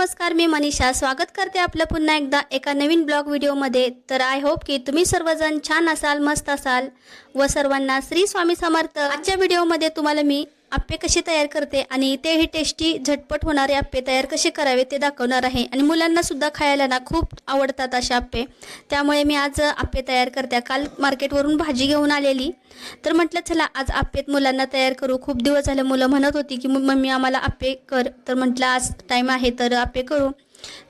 नमस्कार मी मनीषा. स्वागत करते आपलं पुन्हा एकदा एका नवीन ब्लॉग व्हिडिओमध्ये. तर आय होप की तुम्ही सर्वजण छान असाल मस्त असाल व सर्वांना श्री स्वामी समर्थ. आजच्या व्हिडिओमध्ये तुम्हाला मी आप्पे कसे तयार करते आणि तेही टेस्टी झटपट होणारे आप्पे तयार कसे करावे ते दाखवणार आहे. आणि मुलांना सुद्धा खायला ना खूप आवडतात असे आप्पे त्यामुळे मी आज आप्पे तयार करते. काल मार्केटवरून भाजी घेऊन आलेली. तर म्हटलं चला आज आप्पेत मुलांना तयार करू. खूप दिवस झाले मुलं म्हणत होती की मम्मी आम्हाला आप्पे कर. तर म्हटलं आज टाईम आहे तर आप्पे करू.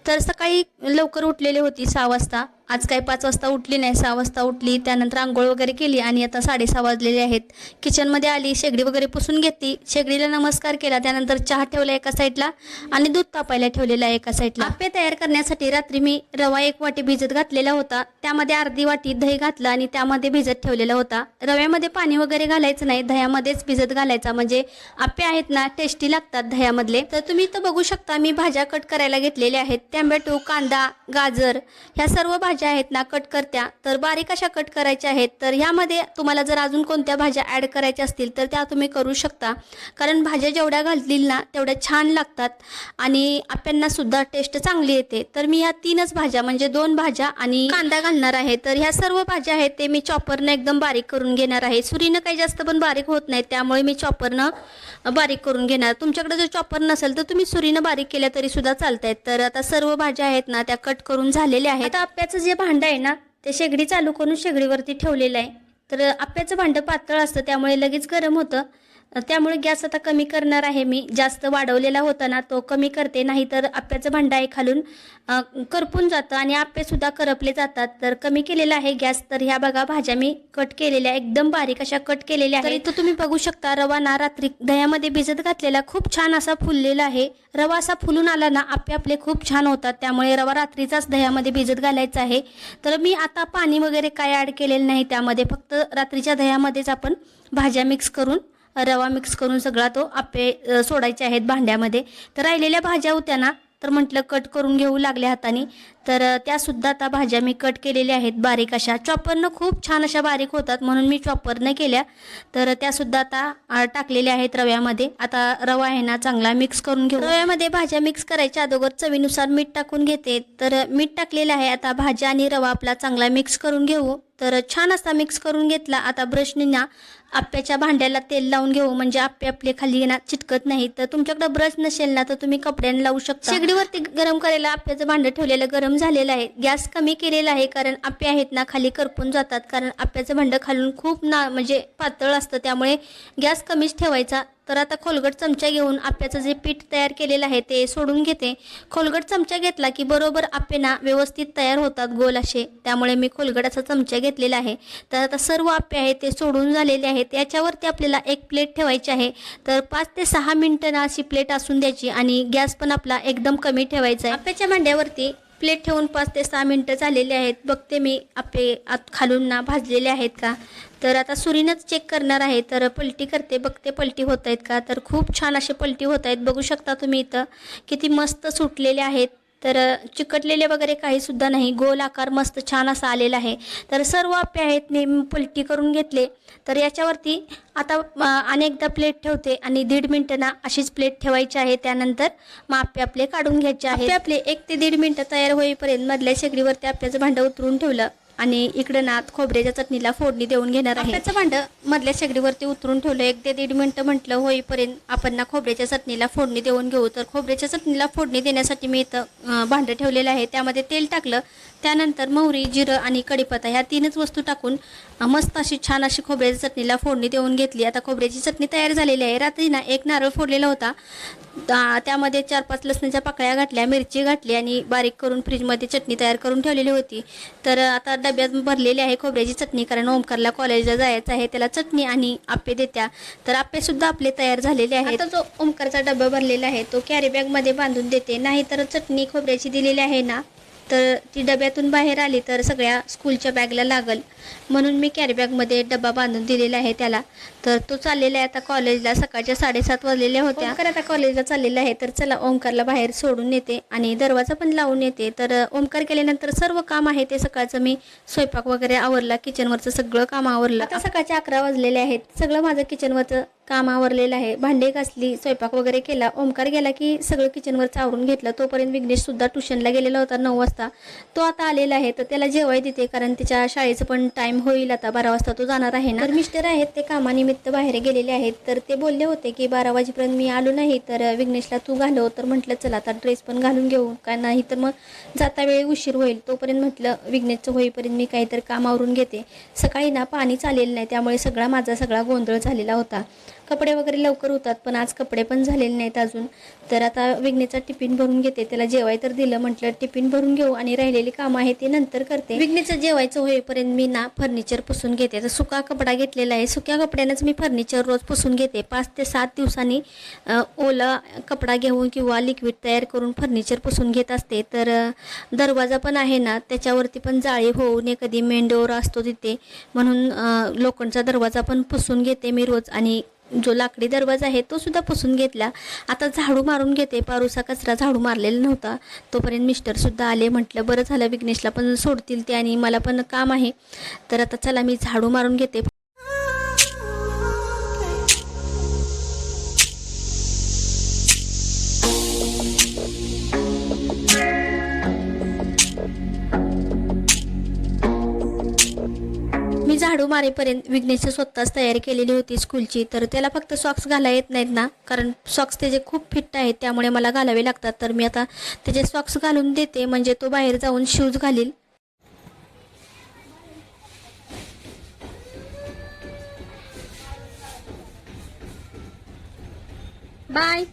तर सकाळी लवकर उठलेली होती सहा वाजता. आज काही पाच वाजता उठली नाही. सहा वाजता उठली त्यानंतर आंघोळ वगैरे केली आणि आता साडेसहा वाजलेले आहेत. किचनमध्ये आली शेगडी वगैरे पुसून घेतली. शेगडीला नमस्कार केला त्यानंतर चहा ठेवला एका साईडला आणि दूध तापायला ठेवलेला एका साईडला आपे तयार करण्यासाठी रात्री मी रवा एक वाटी भिजत घातलेला होता. त्यामध्ये अर्धी वाटी दही घातलं आणि त्यामध्ये भिजत ठेवलेला होता. रव्यामध्ये पाणी वगैरे घालायचं नाही. दह्यामध्येच भिजत घालायचा. म्हणजे आप्पे आहेत ना टेस्टी लागतात दह्यामधले. तर तुम्ही तर बघू शकता मी भाज्या कट करायला घेतलेल्या आहेत. टॅमॅटो कांदा गाजर ह्या सर्व भाज्या आहेत ना कट करत्या. तर बारीक अशा कट करायच्या आहेत. तर ह्यामध्ये तुम्हाला जर अजून कोणत्या भाज्या ॲड करायच्या असतील तर त्या तुम्ही करू शकता. कारण भाज्या जेवढ्या घालतील ना तेवढ्या छान लागतात. आणि आप्यांना सुद्धा टेस्ट चांगली येते. तर मी ह्या तीनच भाज्या म्हणजे दोन भाज्या आणि कांदा घालणार आहे. तर ह्या सर्व भाज्या आहेत ते मी चॉपरनं एकदम बारीक करून घेणार आहे. सुरीनं काही जास्त पण बारीक होत नाही त्यामुळे मी चॉपरनं बारीक करून घेणार. तुमच्याकडे जर चॉपर नसेल तर तुम्ही सुरीनं बारीक केल्या तरी सुद्धा चालत आहेत तर आता सर सर्व भाज्या आहेत ना त्या कट करून झालेल्या आहेत. आता आप्याचं जे भांडं आहे ना ते शेगडी चालू करून शेगडीवरती ठेवलेलं आहे. तर आप्याचं भांडं पातळ असतं त्यामुळे लगेच गरम होतं. त्यामुळे गॅस आता कमी करणार आहे मी. जास्त वाढवलेला होता ना तो कमी करते. नाहीतर आप्याचं भांडं आहे खालून करपून जातं आणि आप्पे सुद्धा करपले जातात. तर कमी केलेला आहे गॅस. तर ह्या बघा भाज्या मी कट केलेल्या एकदम बारीक अशा कट केलेल्या आहेत. तर इथं तुम्ही बघू शकता रवा ना रात्री दह्यामध्ये भिजत घातलेला खूप छान असा फुललेला आहे. रवा असा फुलून आला ना आप्पे आपले खूप छान होतात. त्यामुळे रवा रात्रीचाच दह्यामध्ये भिजत घालायचा आहे. तर मी आता पाणी वगैरे काय ॲड केलेलं नाही त्यामध्ये. फक्त रात्रीच्या दह्यामध्येच आपण भाज्या मिक्स करून रवा मिक्स करून सगळा तो आप्पे सोडायचे आहेत भांड्यामध्ये. तर राहिलेल्या भाज्या होत्या ना तर म्हटलं कट करून घेऊ लागल्या हाताने. तर त्यासुद्धा आता भाज्या मी कट केलेल्या आहेत बारीक अशा. चॉपरनं खूप छान अशा बारीक होतात म्हणून मी चॉपरनं केल्या. तर त्यासुद्धा आता टाकलेल्या आहेत रव्यामध्ये. आता रवा आहे ना चांगला मिक्स करून घेऊ. रव्यामध्ये भाज्या मिक्स करायच्या अगोदर चवीनुसार मीठ टाकून घेते. तर मीठ टाकलेलं आहे. आता भाज्या आणि रवा आपला चांगला मिक्स करून घेऊ. तर छान असा मिक्स करून घेतला. आता ब्रशने ना आप्याच्या भांड्याला तेल लावून घेऊ म्हणजे आप्पे आपले खाली ना चिटकत नाही. तर तुमच्याकडे ब्रश नसेल ना तर तुम्ही कपड्याने लावू शकता. शेगडीवरती गरम करायला आप्याचं भांडं ठेवलेलं गरम झालेलं आहे. गॅस कमी केलेला आहे कारण आप्पे आहेत ना खाली करपून जातात. कारण आप्याचं भांडं खालून खूप ना म्हणजे पातळ असतं. त्यामुळे गॅस कमीच ठेवायचा. तर आता खोलगट चमचा घेऊन आप्याचं जे पीठ तयार केलेलं आहे ते सोडून घेते. खोलगट चमचा घेतला की बरोबर आप्पे ना व्यवस्थित तयार होतात गोल असे. त्यामुळे मी खोलगटाचा चमचा घेतलेला आहे. तर आता सर्व आप्पे आहे ते सोडून झालेले आहेत. याच्यावरती आपल्याला एक प्लेट ठेवायची आहे. तर पाच ते सहा मिनटं ना अशी प्लेट असून द्यायची आणि गॅस पण आपला एकदम कमी ठेवायचा आहे. आप्याच्या भांड्यावरती प्लेट ठेवून पाच ते सहा मिनटं झालेले आहेत. बघते मी आपे आत खालून ना भाजलेले आहेत का? तर आता सुरीनंच चेक करणार आहे. तर पलटी करते. बघते पलटी होत आहेत का? तर खूप छान असे पलटी होत आहेत. बघू शकता तुम्ही इथं किती मस्त सुटलेले आहेत. तर चिकटलेले वगैरे काहीसुद्धा नाही. गोल आकार मस्त छान असा आलेला आहे. तर सर्व आप्पे आहेत नेहमी पलटी करून घेतले. तर याच्यावरती आता अनेकदा प्लेट ठेवते आणि दीड मिनटं ना अशीच प्लेट ठेवायची आहे. त्यानंतर मग आप्पे आपले काढून घ्यायचे आहे आपले एक ते दीड मिनटं तयार होईपर्यंत मधल्या शेगडीवरती आप्याचं भांडं उतरून ठेवलं. आणि इकडं ना खोबऱ्याच्या चटणीला फोडणी देऊन घेणार आहे. त्याचं भांडं मधल्या शेगडीवरती उतरून ठेवलं. एक ते दीड मिनटं म्हटलं होईपर्यंत आपण ना खोबऱ्याच्या चटणीला फोडणी देऊन घेऊ. तर खोबऱ्याच्या चटणीला फोडणी देण्यासाठी मी इथं भांडं ठेवलेलं आहे. त्यामध्ये तेल टाकलं. त्यानंतर मोहरी जिरं आणि कढीपत्ता ह्या तीनच वस्तू टाकून मस्त अशी छान अशी खोबऱ्याच्या चटणीला फोडणी देऊन घेतली. आता खोबऱ्याची चटणी तयार झालेली आहे. रात्री ना एक नारळ फोडलेला होता. त्यामध्ये चार पाच लसणाच्या पाकळ्या घातल्या मिरची घातली आणि बारीक करून फ्रीजमध्ये चटणी तयार करून ठेवलेली होती. तर आता डब्यात भरलेली आहे खोबऱ्याची चटणी कारण ओमकारला कॉलेजला जायचं आहे. त्याला चटणी आणि आप्पे देत्या. तर आप्पेसुद्धा आपले तयार झालेले आहे आता जो ओमकारचा डबा भरलेला आहे तो कॅरी बॅगमध्ये बांधून देते. नाही तर चटणी खोबऱ्याची दिलेली आहे ना? तर ती डब्यातून बाहेर आली तर सगळ्या स्कूलच्या बॅगला लागल. म्हणून मी कॅरी बॅगमध्ये डबा बांधून दिलेला आहे त्याला. तर तो चाललेला आहे आता कॉलेजला सकाळच्या साडेसात वाजलेल्या होत्या. ओंकार आता कॉलेजला चाललेला आहे तर चला ओंकारला बाहेर सोडून येते आणि दरवाजा पण लावून येते. तर ओंकार केल्यानंतर सर्व काम आहे ते सकाळचं. मी स्वयंपाक वगैरे आवरला किचनवरचं सगळं काम आवरलं. आता सकाळचे अकरा वाजलेले आहेत. सगळं माझं किचनवरचं काम आवरलेलं आहे. भांडे घासली स्वयंपाक वगैरे केला ओमकार गेला की सगळं किचनवर चावरून घेतलं. तोपर्यंत विघ्नेशसुद्धा ट्युशनला गेलेला होता नऊ वाजता. तो आता आलेला आहे तर त्याला जेवाय देते कारण त्याच्या शाळेचं पण टाईम होईल आता बारा वाजता तो जाणार आहे ना. तर मिस्टर आहेत ते कामानिमित्त बाहेर गेलेले आहेत. तर ते बोलले होते की बारा वाजेपर्यंत मी आलो नाही तर विघ्नेशला तू घालव. तर म्हटलं चला आता ड्रेस पण घालून घेऊ. का नाही तर मग जाता वेळी उशीर होईल. तोपर्यंत म्हटलं विघ्नेशचं होईपर्यंत मी काहीतरी काम आवरून घेते. सकाळी ना पाणी चालेलं नाही त्यामुळे सगळा माझा सगळा गोंधळ झालेला होता. कपडे वगैरे लवकर होतात पण आज कपडे पण झालेले नाहीत अजून. तर आता विघ्नेचा टिफिन भरून घेते त्याला जेवाय तर दिलं म्हटलं टिफिन भरून घेऊ आणि राहिलेली कामं आहे ते नंतर करते. विघ्नेचं जेवायचं होईपर्यंत मी ना फर्निचर पुसून घेते. तर सुका कपडा घेतलेला आहे सुक्या कपड्यानंच मी फर्निचर रोज पुसून घेते. पाच ते सात दिवसांनी ओला कपडा घेऊन किंवा लिक्विड तयार करून फर्निचर पुसून घेत असते. तर दरवाजा पण आहे ना त्याच्यावरती पण जाळी होऊ नये कधी मेंढोर असतो तिथे. म्हणून लोखंडचा दरवाजा पण पुसून घेते मी रोज आणि जो लाकडी दरवाजा आहे तो सुद्धा पुसून घेतला. आता झाडू मारून घेते. पारुसा कचरा झाडू मारलेला नव्हता. तोपर्यंत मिस्टर सुद्धा आले. म्हटलं बरं झालं विघ्नेशला पण सोडतील ते आणि मला पण काम आहे. तर आता चला मी झाडू मारून घेते. झाडू मारेपर्यंत विघ्नेश स्वतःच तयारी केलेली होती स्कूलची तर त्याला फक्त सॉक्स घाला येत नाहीत ना. कारण सॉक्स त्याचे खूप फिट्ट आहेत त्यामुळे मला घालावे लागतात. तर मी आता त्याचे सॉक्स घालून देते. म्हणजे तो बाहेर जाऊन शूज घालील. बाय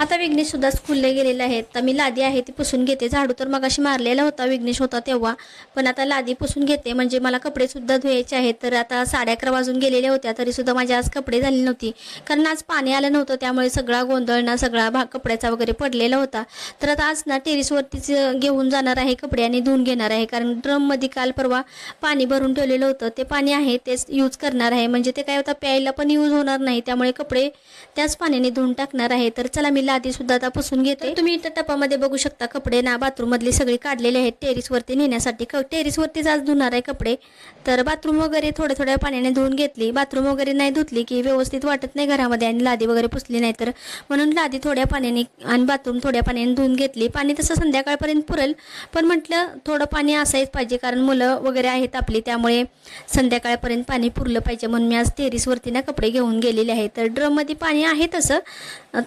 आता विघ्नेश सुद्धा स्कूलला गेलेले आहेत तर मी लादी आहे ती पुसून घेते. झाडू तर मगाशी मारलेला होता विघ्नेश होता तेव्हा. पण आता लादी पुसून घेते. म्हणजे मला कपडे सुद्धा धुवायचे आहेत. तर आता साडे अकरा वाजून गेलेल्या होत्या तरी सुद्धा माझी आज कपडे झाली नव्हती. कारण आज पाणी आलं नव्हतं. त्यामुळे सगळा गोंधळ ना सगळा भाग कपड्याचा वगैरे पडलेला होता. तर आता आज ना टेरिसवरतीच घेऊन जाणार आहे कपडे आणि धुवून घेणार आहे. कारण ड्रममध्ये काल परवा पाणी भरून ठेवलेलं होतं. ते पाणी आहे तेच यूज करणार आहे. म्हणजे ते काय होतं प्यायला पण यूज होणार नाही. त्यामुळे कपडे त्याच पाण्याने धुवून टाकणार आहे. तर चला मी लादी सुद्धा आता पुसून घेते. तुम्ही इथं टपामध्ये बघू शकता कपडे ना बाथरूम मधले सगळे काढलेले आहेत. टेरिसवरती नेण्यासाठी. टेरिसवरतीच आज धुणार आहे कपडे. तर बाथरूम वगैरे थोड्या थोड्या पाण्याने धुवून घेतली. बाथरूम वगैरे नाही धुतली की व्यवस्थित वाटत नाही घरामध्ये आणि लादी वगैरे पुसली नाही तर. म्हणून लादी थोड्या पाण्याने आणि बाथरूम थोड्या पाण्याने धुवून घेतली. पाणी तसं संध्याकाळपर्यंत पुरेल. पण म्हटलं थोडं पाणी असायच पाहिजे कारण मुलं वगैरे आहेत आपली. त्यामुळे संध्याकाळपर्यंत पाणी पुरलं पाहिजे म्हणून मी आज टेरिसवरती ना कपडे घेऊन गेलेले आहे. तर ड्रममध्ये पाणी आहे तसं.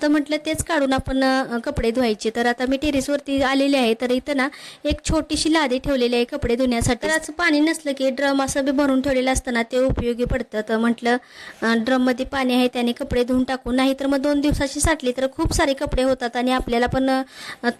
तर म्हटलं तेच काढून आपण कपडे धुवायचे. तर आता मी टेरेसवरती आलेले आहे. तर इथं ना एक छोटीशी लादी ठेवलेली आहे कपडे धुण्यासाठी. तर असं पाणी नसलं की ड्रम असं बी भरून ठेवलेलं असताना ते उपयोगी पडतं. तर म्हटलं ड्रममध्ये पाणी आहे त्याने कपडे धुवून टाकू. नाही तर मग दोन दिवसाची साठली तर खूप सारे कपडे होतात आणि आपल्याला पण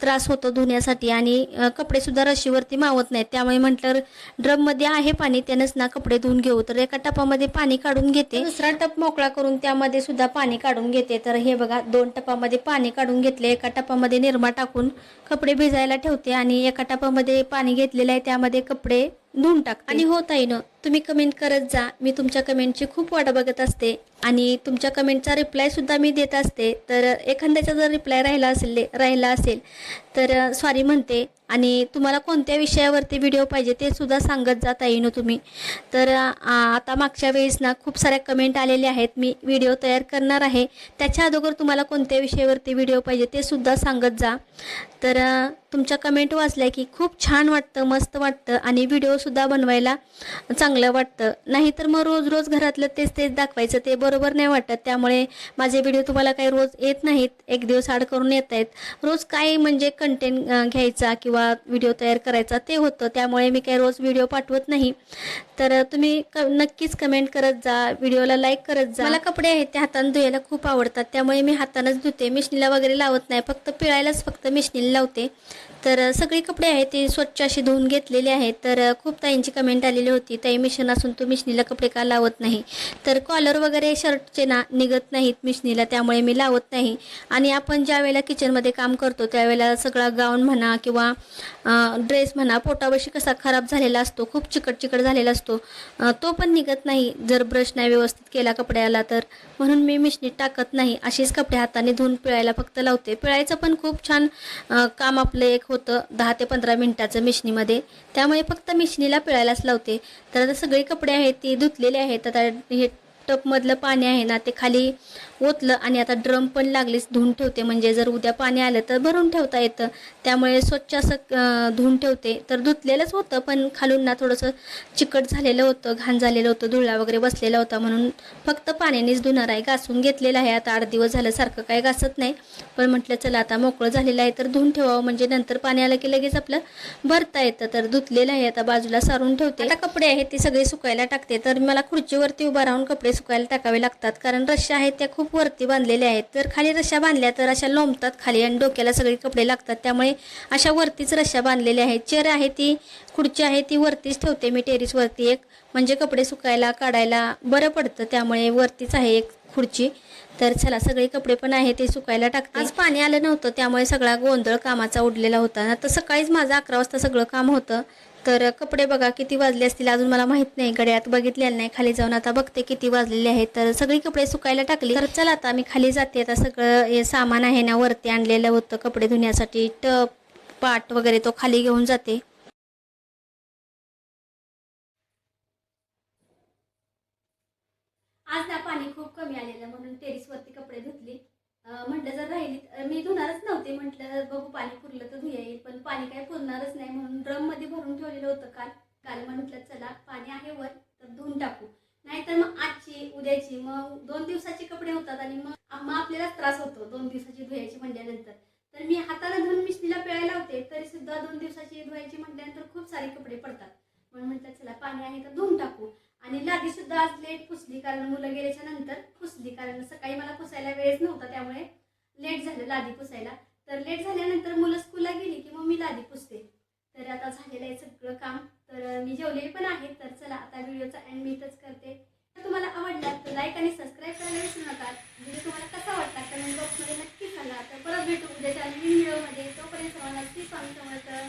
त्रास होतो धुण्यासाठी. आणि कपडेसुद्धा रशीवरती मावत नाहीत. त्यामुळे म्हटलं ड्रममध्ये आहे पाणी त्यानंच ना कपडे धुवून घेऊ. तर एका टपामध्ये पाणी काढून घेते. दुसरा टप मोकळा करून त्यामध्ये सुद्धा पाणी काढून घेते. तर हे बघा दोन टपामध्ये पाणी पाणी काढून घेतले. एका टपामध्ये निरमा टाकून कपडे भिजायला ठेवते आणि एका टपामध्ये पाणी घेतलेलं आहे. त्यामध्ये कपडे धुवून टाक आणि हो ताईनं ना तुम्ही कमेंट करत जा. मी तुमच्या कमेंटची खूप वाट बघत असते. आणि तुमच्या कमेंटचा रिप्लाय सुद्धा मी देत असते. तर एखाद्याचा जर रिप्लाय राहिला असेल राहिला असेल तर सॉरी म्हणते. आणि तुम्हाला कोणत्या विषयावरती व्हिडिओ पाहिजे ते सुद्धा सांगत जाता येईन तुम्ही. तर आता मागच्या वेळेस ना खूप साऱ्या कमेंट आलेल्या आहेत. मी व्हिडिओ तयार करणार आहे. त्याच्या अगोदर तुम्हाला कोणत्या विषयावरती व्हिडिओ पाहिजे ते सुद्धा सांगत जा. तर तुमच्या कमेंट वाचल्या की खूप छान वाटतं मस्त वाटतं आणि व्हिडिओसुद्धा बनवायला चांगलं वाटतं. नाहीतर मग रोज रोज घरातलं तेच तेच दाखवायचं ते बरोबर नाही वाटत. त्यामुळे माझे व्हिडिओ तुम्हाला काही रोज येत नाहीत एक दिवस आड करून येत आहेत. रोज काय म्हणजे कंटेंट घ्यायचा किंवा व्हिडिओ तयार करायचा ते होतं. त्यामुळे मी काही रोज व्हिडिओ पाठवत नाही. तर तुम्ही क नक्कीच कमेंट करत जा व्हिडिओला लाईक करत जा. मला कपडे आहेत ते हाताने धुवायला खूप आवडतात. त्यामुळे मी हातानंच धुते. मिशनीला वगैरे लावत नाही. फक्त पिळायलाच फक्त मिशनीला लावते. तर सगळे कपडे आहेत ते स्वच्छ अशी धुवून घेतलेले आहेत. तर खूप ताईंची कमेंट आलेली होती ताई मिशन असून तू मिशनीला कपडे का लावत नाही? तर कॉलर वगैरे शर्टचे ना निघत नाहीत मिशनीला त्यामुळे मी लावत नाही. आणि आपण ज्या वेळेला किचनमध्ये काम करतो त्यावेळेला सगळा गाऊन म्हणा किंवा ड्रेस म्हणा पोटावशी कसा खराब झालेला असतो खूप चिकट चिकट झालेला असतो तो पण निघत नाही. जर ब्रश नाही व्यवस्थित केला कपड्याला तर म्हणून मी मिशनीत टाकत नाही. असेच कपडे हाताने धुवून पिळायला फक्त लावते. पिळायचं पण खूप छान काम आपलं एक होतं दहा ते पंधरा मिनिटाचं मिशनीमध्ये. त्यामुळे फक्त मिशनीला पिळायलाच लावते. तर आता सगळे कपडे आहेत ते धुतलेले आहेत. आता हे टपमधलं पाणी आहे ना ते खाली ओतलं आणि आता ड्रम पण लागलीच धुवून ठेवते. म्हणजे जर उद्या पाणी आलं तर भरून ठेवता येतं. त्यामुळे स्वच्छ असं धुवून ठेवते. तर धुतलेलंच होतं पण खालून ना थोडंसं चिकट झालेलं होतं घाण झालेलं होतं धुळा वगैरे बसलेला होता. म्हणून फक्त पाण्यानेच धुणार आहे. घासून घेतलेलं आहे. आता आठ दिवस झालं सारखं घासत नाही. पण म्हटलं चला आता मोकळं झालेलं आहे तर धुवून ठेवावं. म्हणजे नंतर पाणी आलं की लगेच आपलं भरता येतं. तर धुतलेलं आहे. आता बाजूला सारून ठेवते. आता कपडे आहेत ते सगळे सुकायला टाकते. तर मला खुर्चीवरती उभा राहून कपडे सुकायला टाकावे लागतात. कारण रश्या आहेत त्या खूप वरती बांधलेले आहेत. तर खाली रश्या बांधल्या तर अशा लोंबतात खाली आणि डोक्याला सगळे कपडे लागतात. त्यामुळे अशा वरतीच रश्या बांधलेल्या आहेत. चेअर आहे ती खुर्ची आहे ती वरतीच ठेवते मी टेरिसवरती एक. म्हणजे कपडे सुकायला काढायला बरं पडतं. त्यामुळे वरतीच आहे एक खुर्ची. तर चला सगळे कपडे पण आहे ते सुकायला टाकते. आज पाणी आलं नव्हतं त्यामुळे सगळा गोंधळ कामाचा उडलेला होता. ना तर सकाळीच माझं अकरा वाजता सगळं काम होतं. तर कपडे बघा किती वाजले असतील अजून मला माहीत नाही. गड्यात बघितलेलं नाही खाली जाऊन आता बघते किती वाजलेले आहेत. तर सगळी कपडे सुकायला टाकली. तर चला आता मी खाली जाते. आता सगळं हे सामान आहे ना वरती आणलेलं होतं कपडे धुण्यासाठी. टप पाट वगैरे तो खाली घेऊन जाते. आज ना पाणी खूप कमी आलेलं म्हणून टेरिसवरती कपडे धुतले. म्हटलं जर राहिली मी धुणारच नव्हते. म्हटलं बघू पाणी पुरलं तर धुया येईल पाणी काय पुरणारच नाही म्हणून ड्रममध्ये भरून ठेवलेलं होतं काल. काल म्हटलं चला पाणी आहे वर तर धुवून टाकू. नाहीतर मग आजची उद्याची मग दोन दिवसाचे कपडे होतात आणि मग मग आपल्याला त्रास होतो दोन दिवसाची धुयाची म्हणल्यानंतर तर मी हाताला धुवून मिशनीला पिळायला होते तरी सुद्धा दोन दिवसाची धुवायची म्हटल्यानंतर खूप सारे कपडे पडतात. म्हणून म्हटलं चला पाणी आहे तर धुवून टाकू. आणि लादी सुद्धा आज लेट पुसली कारण मुलं गेल्याच्यानंतर पुसली कारण सकाळी मला पुसायला वेळच नव्हता त्यामुळे लेट झालं लादी पुसायला. तर लेट झाल्यानंतर मुलं स्कूलला गेली की मग मी लादी पुसते. तर आता झालेलं आहे सगळं काम. तर मी जेवलेली पण आहे. तर चला आता व्हिडिओचा एंड मी इथंच करते. तर तुम्हाला आवडला तर लाईक आणि सबस्क्राईब करायला विसरू नका. व्हिडिओ तुम्हाला कसा वाटला कमेंट बॉक्समध्ये नक्की सांगा. तर परत भेटू उद्याच्या नवीन व्हिडिओमध्ये तोपर्यंत मला नक्की स्वामी तर